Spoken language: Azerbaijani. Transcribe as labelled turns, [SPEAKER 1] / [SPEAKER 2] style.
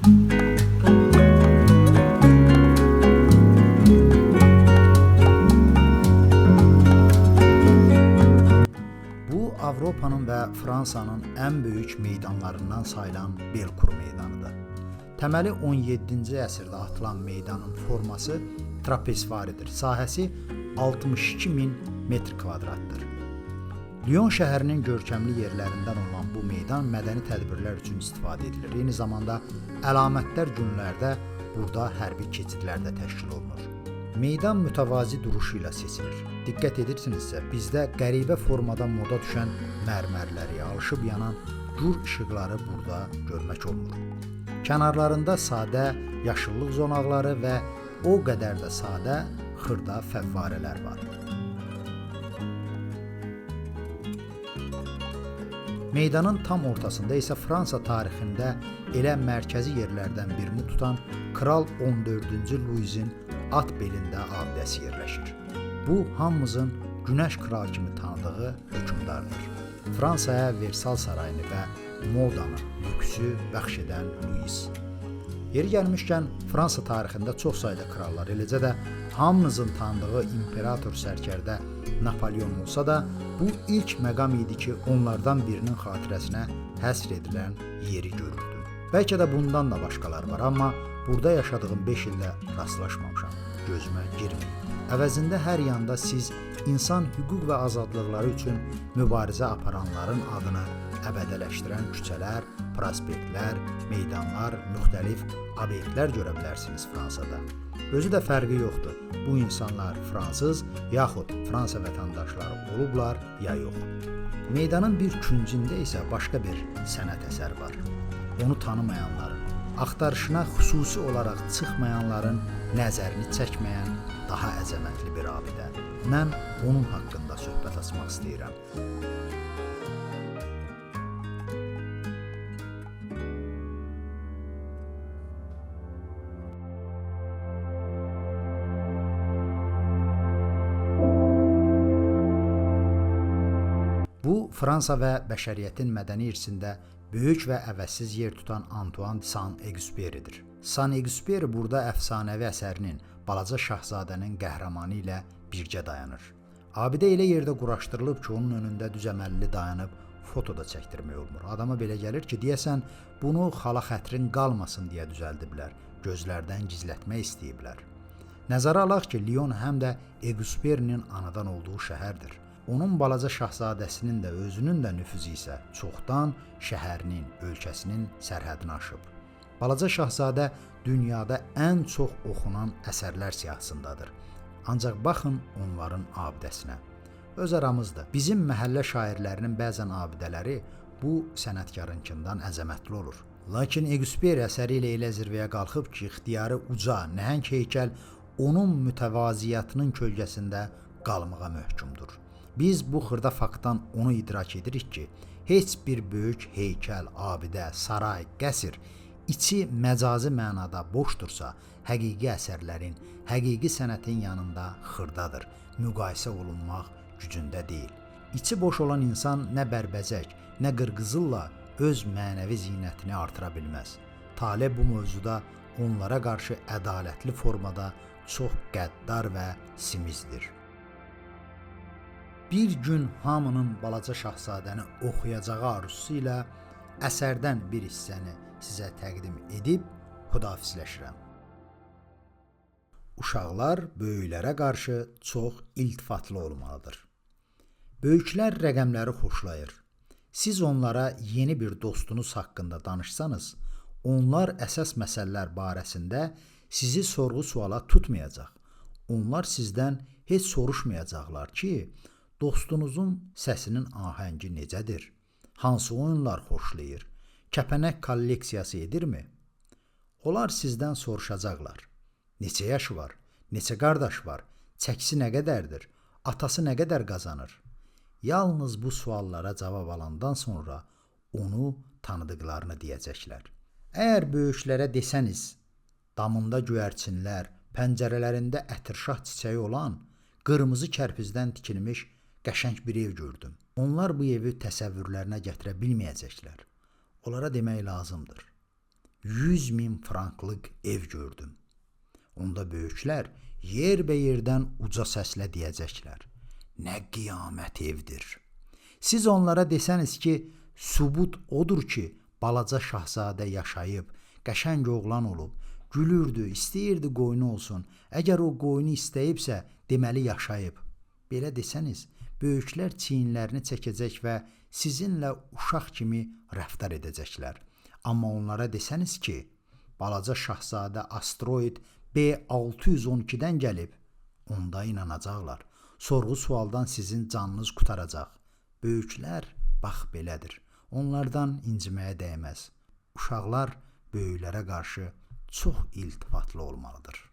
[SPEAKER 1] Bu Avropanın və Fransanın ən böyük meydanlarından sayılan Belkuru meydanıdır. Təməli 17-ci əsrdə atılan meydanın forması trapezvaridir. Sahəsi 62 min metr kvadratdır. Lyon şəhərinin görkəmli yerlərindən olan bu meydan mədəni tədbirlər üçün istifadə edilir. Eyni zamanda əlamətlər günlərdə burada hərbi keçidlər də təşkil olunur. Meydan mütəvazi duruşu ilə seçilir. Diqqət edirsinizsə, bizdə qəribə formada moda düşən mərmərləri, alışıb yanan gur işıqları burada görmək olmur. Kənarlarında sadə yaşıllıq zolaqları və o qədər də sadə xırda fəvvarələr var. Meydanın tam ortasında isə Fransa tarixində elə mərkəzi yerlərdən birini tutan Kral 14-cü Luizin at belində abidəsi yerləşir. Bu hamımızın Günəş kral kimi tanıdığı hökmdardır. Fransaya Versal sarayını və modanı, lüksü bəxş edən Louis. Yeri gəlmişkən Fransa tarixində çox sayda krallar, eləcə də hamımızın tanıdığı imperator sərkərdə Napolyon olsa da, bu ilk məqam idi ki, onlardan birinin xatirəsinə həsr edilən yeri görürdüm. Bəlkə də bundan da başqalar var, amma burada yaşadığım 5 ildə rastlaşmamışam. Gözümə girməyib. Əvəzində hər yanda siz insan hüquq və azadlıqları üçün mübarizə aparanların adını əbədələşdirən küçələr, prospektlər, meydanlar, müxtəlif obyektlər görə bilərsiniz Fransada. Özü də fərqi yoxdur. Bu insanlar fransız yaxud Fransa vətəndaşları olublar ya yox. Meydanın bir küncündə isə başqa bir sənət əsər var. Onu tanımayanların, axtarışına xüsusi olaraq çıxmayanların nəzərini çəkməyən daha əzəmətli bir abidə. Mən onun haqqında söhbət açmaq istəyirəm. Fransa və bəşəriyyətin mədəni irsində böyük və əvəzsiz yer tutan Antoine Saint-Exupéry'dir. Saint-Exupéry burada əfsanəvi əsərinin Balaca Şahzadənin qəhrəmanı ilə birgə dayanır. Abidə elə yerdə quraşdırılıb ki, onun önündə düzəməlli dayanıb foto da çəkdirmək olmur. Adama belə gəlir ki, deyəsən bunu xala xətrin qalmasın deyə düzəldiblər. Gözlərdən gizlətmək istəyiblər. Nəzərə alaq ki, Lyon həm də Exupéry'nin anadan olduğu şəhərdir. Onun balaca şahzadəsinin də özünün də nüfuzu isə çoxdan şəhərinin, ölkəsinin sərhədini aşıb. Balaca şahzadə dünyada ən çox oxunan əsərlər siyahısındadır. Ancaq baxın onların abidəsinə. Öz aramızda bizim məhəllə şairlərinin bəzən abidələri bu sənətkarınkindən əzəmətli olur. Lakin Exupéry əsəri ilə elə zirvəyə qalxıb ki, ixtiyarı uca, nəhəng heykəl onun mütəvaziyyətinin kölgəsində qalmağa möhkumdur. Biz bu xırda faktdan onu idrak edirik ki, heç bir böyük heykəl, abidə, saray, qəsr içi məcazi mənada boşdursa, həqiqi əsərlərin, həqiqi sənətin yanında xırdadır, müqayisə olunmaq gücündə deyil. İçi boş olan insan nə bərbəzək, nə qırqızılla öz mənəvi zinətini artıra bilməz. Talib bu mövzuda onlara qarşı ədalətli formada çox qəddar və simizdir. Bir gün hamının balaca şahzadəni oxuyacağı arzusu ilə əsərdən bir hissəni sizə təqdim edib xudafizləşirəm. Uşaqlar böyüklərə qarşı çox iltifatlı olmalıdır. Böyüklər rəqəmləri xoşlayır. Siz onlara yeni bir dostunuz haqqında danışsanız, onlar əsas məsələlər barəsində sizi sorğu-suala tutmayacaq. Onlar sizdən heç soruşmayacaqlar ki, dostunuzun səsinin ahəngi necədir? Hansı oyunlar xoşlayır? Kəpənək kolleksiyası edirmi? Onlar sizdən soruşacaqlar. Neçə yaşı var? Neçə qardaş var? Çəkisi nə qədərdir? Atası nə qədər qazanır? Yalnız bu suallara cavab alandan sonra onu tanıdıqlarını deyəcəklər. Əgər böyüklərə desəniz, damında göyərçinlər, pəncərələrində ətirşah çiçəyi olan qırmızı kərpizdən tikilmiş qəşəng bir ev gördüm. Onlar bu evi təsəvvürlərinə gətirə bilməyəcəklər. Onlara demək lazımdır. 100 min franklıq ev gördüm. Onda böyüklər yerbəyerdən uca səslə deyəcəklər: Nə qiyamət evdir. Siz onlara desəniz ki, sübut odur ki, balaca şahzadə yaşayıb, qəşəng oğlan olub, gülürdü, istəyirdi qoynu olsun. Əgər o qoynu istəyibsə, deməli yaşayıb. Belə desəniz, böyüklər çiyinlərini çəkəcək və sizinlə uşaq kimi rəftar edəcəklər. Amma onlara desəniz ki, balaca şahzadə asteroid B612-dən gəlib, onda inanacaqlar. Sorğu-sualdan sizin canınız qutaracaq. Böyüklər bax belədir. Onlardan inciməyə dəyməz. Uşaqlar böyüklərə qarşı çox iltifatlı olmalıdır.